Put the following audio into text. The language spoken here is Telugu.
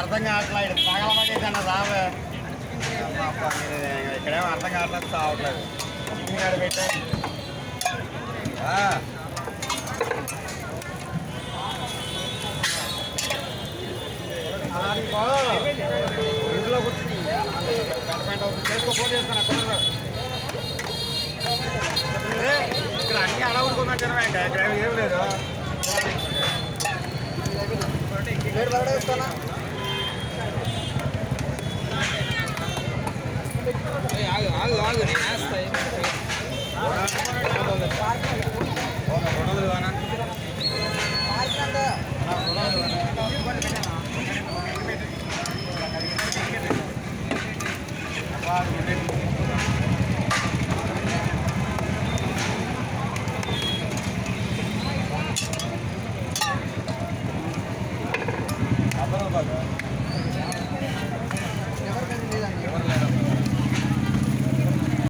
అర్థం కావట్లేదు పగలబడేదన్న రావే. ఇక్కడేమో అర్థం కావట్లేదు సావట్లేదు చికెన్ పెట్టే. ఇంట్లో కూర్చుని. పెంట అవుతుంది చేసుకో ఫోన్ చేస్తాను ఇక్కడ ఏ, అలా అన్ని అడవుడుకున్నట్టు ఇక్కడ ఏం లేదు. పేరు పడేస్తానా? Hamburger.